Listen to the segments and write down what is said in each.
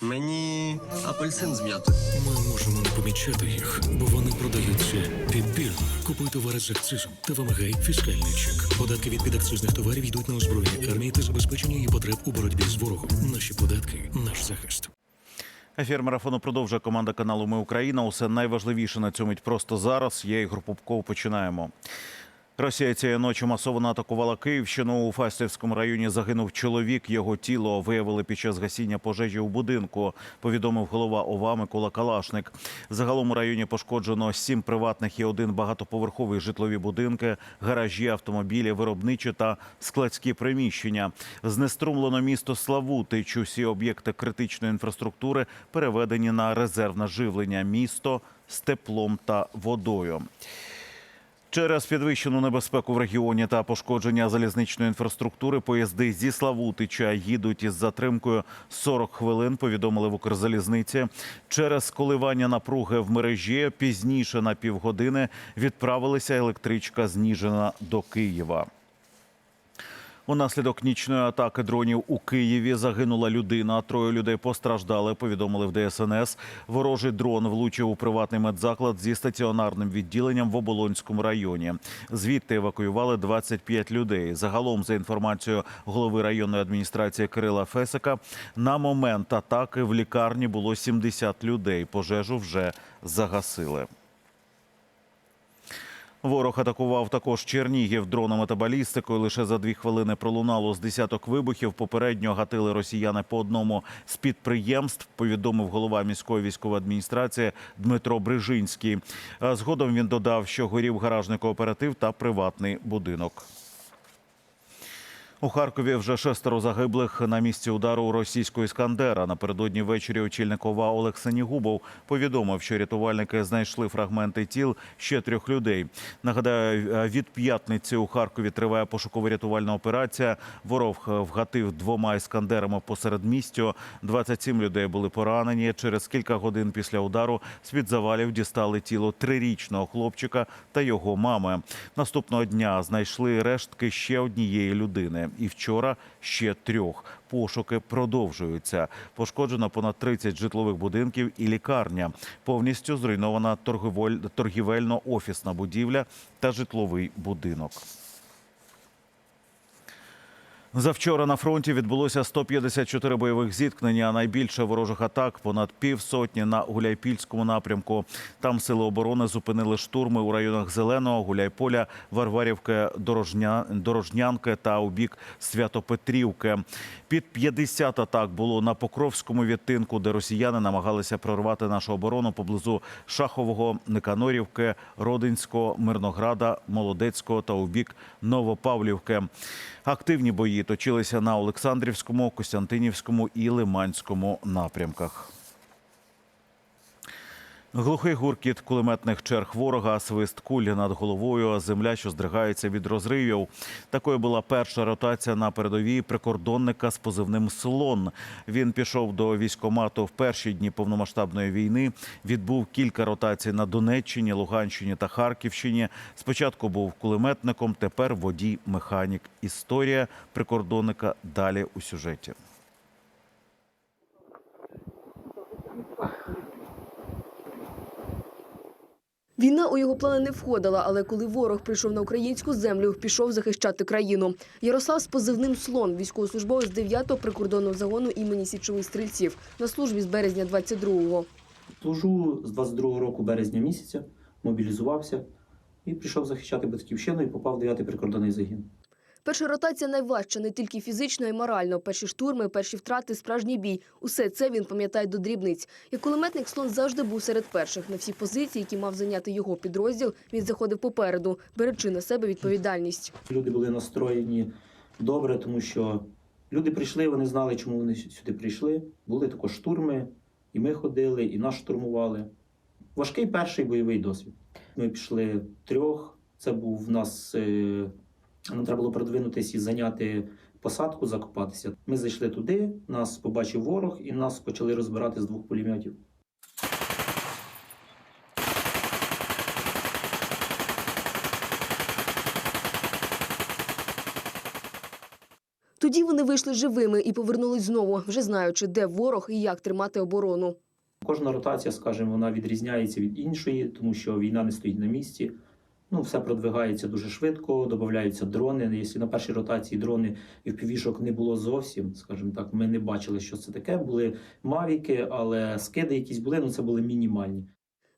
Мені апельсин з м'ятою. Ми можемо не помічати їх, бо вони продаються підбірно. Купуй товари з акцизом та вимагай фіскальний чек. Податки від підакцизних товарів йдуть на озброєння армії та забезпечення її потреб у боротьбі з ворогом. Наші податки, наш захист. Ефір марафону продовжує команда каналу Ми Україна. Усе найважливіше на цьому просто зараз. Я Ігор Попков. Починаємо. Росія цієї ночі масово атакувала Київщину. У Фастівському районі загинув чоловік. Його тіло виявили під час гасіння пожежі у будинку. Повідомив голова ОВА Микола Калашник. Загалом у районі пошкоджено сім приватних і один багатоповерховий житлові будинки, гаражі, автомобілі, виробничі та складські приміщення. Знеструмлено місто Славутич. Усі об'єкти критичної інфраструктури переведені на резервне живлення. Місто з теплом та водою. Через підвищену небезпеку в регіоні та пошкодження залізничної інфраструктури поїзди зі Славутича їдуть із затримкою 40 хвилин. Повідомили в Укрзалізниці. Через коливання напруги в мережі пізніше на півгодини відправилися електричка зніжена до Києва. Унаслідок нічної атаки дронів у Києві загинула людина. Троє людей постраждали. Повідомили в ДСНС. Ворожий дрон влучив у приватний медзаклад зі стаціонарним відділенням в Оболонському районі. Звідти евакуювали 25 людей. Загалом, за інформацією голови районної адміністрації Кирила Фесика, на момент атаки в лікарні було 70 людей. Пожежу вже загасили. Ворог атакував також Чернігів дронами та балістикою. Лише за дві хвилини пролунало з десяток вибухів. Попередньо гатили росіяни по одному з підприємств. Повідомив голова міської військової адміністрації Дмитро Брижинський. Згодом він додав, що горів гаражний кооператив та приватний будинок. У Харкові вже шестеро загиблих на місці удару російського іскандера. Напередодні ввечері очільник ОВА Олег Сенігубов повідомив, що рятувальники знайшли фрагменти тіл ще трьох людей. Нагадаю, від п'ятниці у Харкові триває пошуково-рятувальна операція. Ворог вгатив двома іскандерами посеред містю. 27 людей були поранені. Через кілька годин після удару з-під завалів дістали тіло трирічного хлопчика та його мами. Наступного дня знайшли рештки ще однієї людини. І вчора ще трьох. Пошуки продовжуються. Пошкоджено понад 30 житлових будинків і лікарня. Повністю зруйнована торгівель- торгівельно-офісна будівля та житловий будинок. Завчора на фронті відбулося 154 бойових зіткнення. Найбільше ворожих атак понад півсотні на Гуляйпільському напрямку. Там сили оборони зупинили штурми у районах Зеленого, Гуляйполя, Варварівки, Дорожня, Дорожнянки та у бік Святопетрівки. Під 50 атак було на Покровському відтинку, де росіяни намагалися прорвати нашу оборону поблизу Шахового, Никанорівки, Родинського, Мирнограда, Молодецького та у бік Новопавлівки. Активні бої точилися на Олександрівському, Костянтинівському і Лиманському напрямках. Глухий гуркіт кулеметних черг ворога, свист куль над головою, земля, що здригається від розривів. Такою була перша ротація на передовій прикордонника з позивним Слон. Він пішов до військомату в перші дні повномасштабної війни. Відбув кілька ротацій на Донеччині, Луганщині та Харківщині. Спочатку був кулеметником, тепер водій механік. Історія прикордонника далі у сюжеті. Війна у його плани не входила, але коли ворог прийшов на українську землю, пішов захищати країну. Ярослав з позивним слон, військовослужбовець 9-го прикордонного загону імені січових стрільців на службі з березня 22-го. Служу з 22-го року березня місяця, мобілізувався і прийшов захищати батьківщину і попав в 9-й прикордонний загін. Перша ротація найважча не тільки фізично, й морально. Перші штурми, перші втрати, справжній бій. Усе це він пам'ятає до дрібниць. Як кулеметник слон завжди був серед перших. На всі позиції, які мав зайняти його підрозділ, він заходив попереду, беручи на себе відповідальність. Люди були настроєні добре, тому що люди прийшли, вони знали, чому вони сюди прийшли. Були також штурми, і ми ходили, і нас штурмували. Важкий перший бойовий досвід. Ми пішли трьох. Це був в нас. Нам треба було продвинутися і зайняти посадку, закопатися. Ми зайшли туди, нас побачив ворог, і нас почали розбирати з двох пулеметів. Тоді вони вийшли живими і повернулись знову, вже знаючи, де ворог і як тримати оборону. Кожна ротація, скажімо, вона відрізняється від іншої, тому що війна не стоїть на місці. Ну, все продвигається дуже швидко, додаються дрони. Якщо на першій ротації дрони і впівішок не було зовсім, скажімо так, ми не бачили, що це таке. Були мавіки, але скиди якісь були, ну це були мінімальні.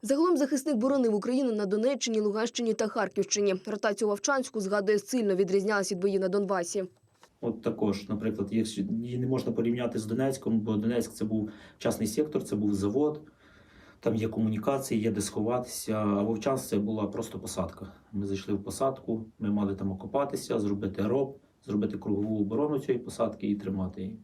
Загалом захисник боронив Україну на Донеччині, Луганщині та Харківщині. Ротацію Вовчанську згадує сильно відрізнялась від боїв на Донбасі. От також, наприклад, її не можна порівняти з Донецьком, бо Донецьк це був частний сектор, це був завод, там є комунікації, є де сховатися. А Вовчанськ це була просто посадка. Ми зайшли в посадку, ми мали там окопатися, зробити роб, зробити кругову оборону цієї посадки і тримати її.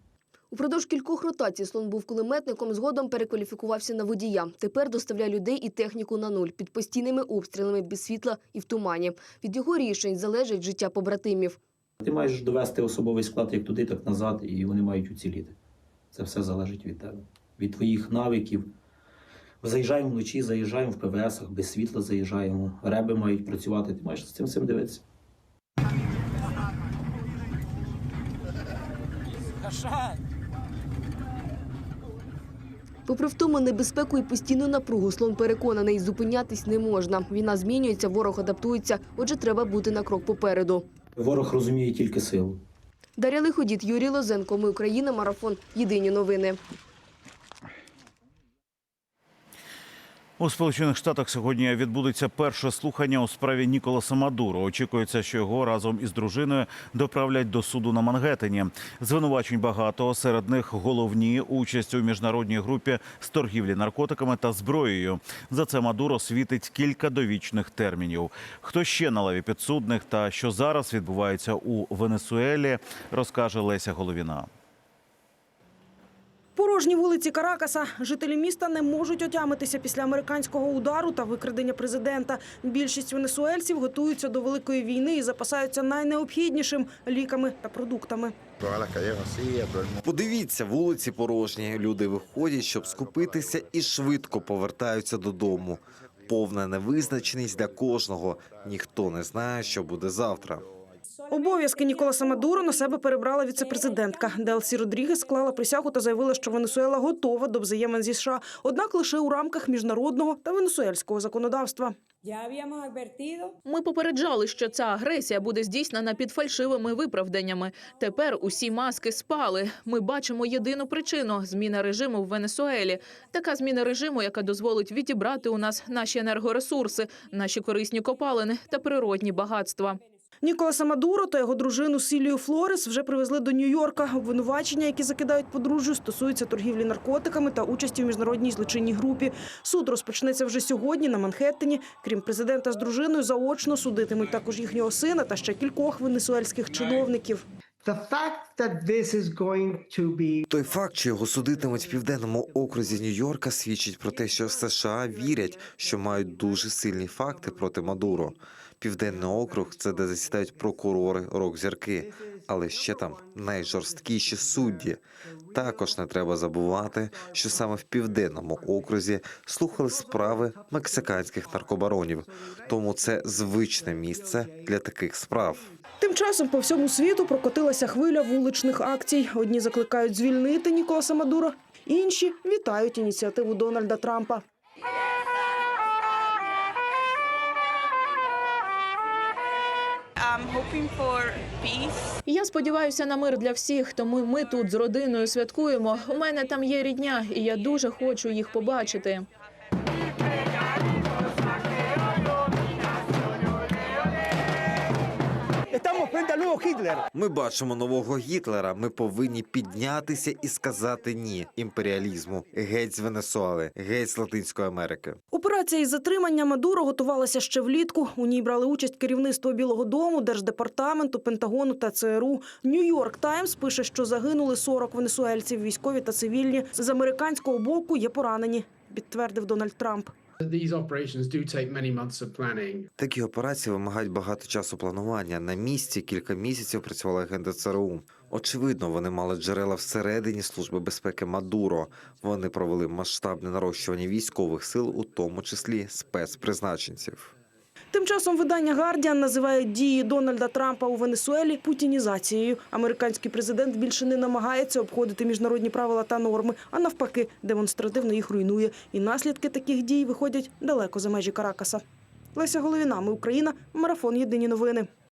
Упродовж кількох ротацій слон був кулеметником, згодом перекваліфікувався на водія. Тепер доставляє людей і техніку на нуль під постійними обстрілами без світла і в тумані. Від його рішень залежить життя побратимів. Ти маєш довести особовий склад як туди, так назад, і вони мають уціліти. Це все залежить від тебе, від твоїх навиків. Заїжджаємо вночі, заїжджаємо в ПВСах, без світла заїжджаємо. Реби мають працювати. Ти маєш з цим всім дивитися. Попри втому, небезпеку і постійну напругу, слон переконаний, зупинятись не можна. Війна змінюється, ворог адаптується, отже, треба бути на крок попереду. Ворог розуміє тільки силу. Дар'я Лиходіт, Юрій Лозенко. Ми Україна. Марафон. Єдині новини. У Сполучених Штатах сьогодні відбудеться перше слухання у справі Ніколаса Мадуро. Очікується, що його разом із дружиною доправлять до суду на Мангеттені. Звинувачень багато. Серед них головні участь у міжнародній групі з торгівлі наркотиками та зброєю. За це Мадуро світить кілька довічних термінів. Хто ще на лаві підсудних та що зараз відбувається у Венесуелі, розкаже Леся Головіна. Порожні вулиці Каракаса. Жителі міста не можуть отямитися після американського удару та викрадення президента. Більшість венесуельців готуються до великої війни і запасаються найнеобхіднішим ліками та продуктами. Подивіться, вулиці порожні. Люди виходять, щоб скупитися, і швидко повертаються додому. Повна невизначеність для кожного. Ніхто не знає, що буде завтра. Обов'язки Ніколаса Мадуро на себе перебрала віцепрезидентка. Делсі Родрігес склала присягу та заявила, що Венесуела готова до взаємин зі США, однак лише у рамках міжнародного та венесуельського законодавства. Ми попереджали, що ця агресія буде здійснена під фальшивими виправданнями. Тепер усі маски спали. Ми бачимо єдину причину зміна режиму в Венесуелі. Така зміна режиму, яка дозволить відібрати у нас наші енергоресурси, наші корисні копалини та природні багатства. Ніколаса Мадуро та його дружину Сілію Флорес вже привезли до Нью-Йорка. Обвинувачення, які закидають подружжю, стосуються торгівлі наркотиками та участі в міжнародній злочинній групі. Суд розпочнеться вже сьогодні на Манхеттені. Крім президента з дружиною, заочно судитимуть також їхнього сина та ще кількох венесуельських чиновників. Той факт, що його судитимуть в південному окрузі Нью-Йорка, свідчить про те, що США вірять, що мають дуже сильні факти проти Мадуро. Південний округ це де засідають прокурори, рок-зірки, але ще там найжорсткіші судді. Також не треба забувати, що саме в південному окрузі слухали справи мексиканських наркобаронів, тому це звичне місце для таких справ. Тим часом по всьому світу прокотилася хвиля вуличних акцій. Одні закликають звільнити Ніколаса Мадуро, інші вітають ініціативу Дональда Трампа. Я сподіваюся на мир для всіх, тому ми тут з родиною святкуємо. У мене там є рідня, і я дуже хочу їх побачити. Nuevo Hitler. Ми бачимо нового Гітлера. Ми повинні піднятися і сказати ні імперіалізму. Геть з Венесуели, геть з Латинської Америки. Операція із затримання Мадуро готувалася ще влітку. У ній брали участь керівництво Білого Дому, Держдепартаменту, Пентагону та ЦРУ. Нью-Йорк Таймс пише, що загинули 40 венесуельців, військові та цивільні. З американського боку є поранені, підтвердив Дональд Трамп. Такі операції вимагають багато часу планування. На місці кілька місяців працювала агенти ЦРУ. Очевидно, вони мали джерела всередині служби безпеки Мадуро. Вони провели масштабне нарощування військових сил, у тому числі спецпризначенців. Тим часом видання Гардіан називає дії Дональда Трампа у Венесуелі путінізацією. Американський президент більше не намагається обходити міжнародні правила та норми, а навпаки, демонстративно їх руйнує. І наслідки таких дій виходять далеко за межі Каракаса. Леся Головіна, ми Україна, марафон Єдині новини.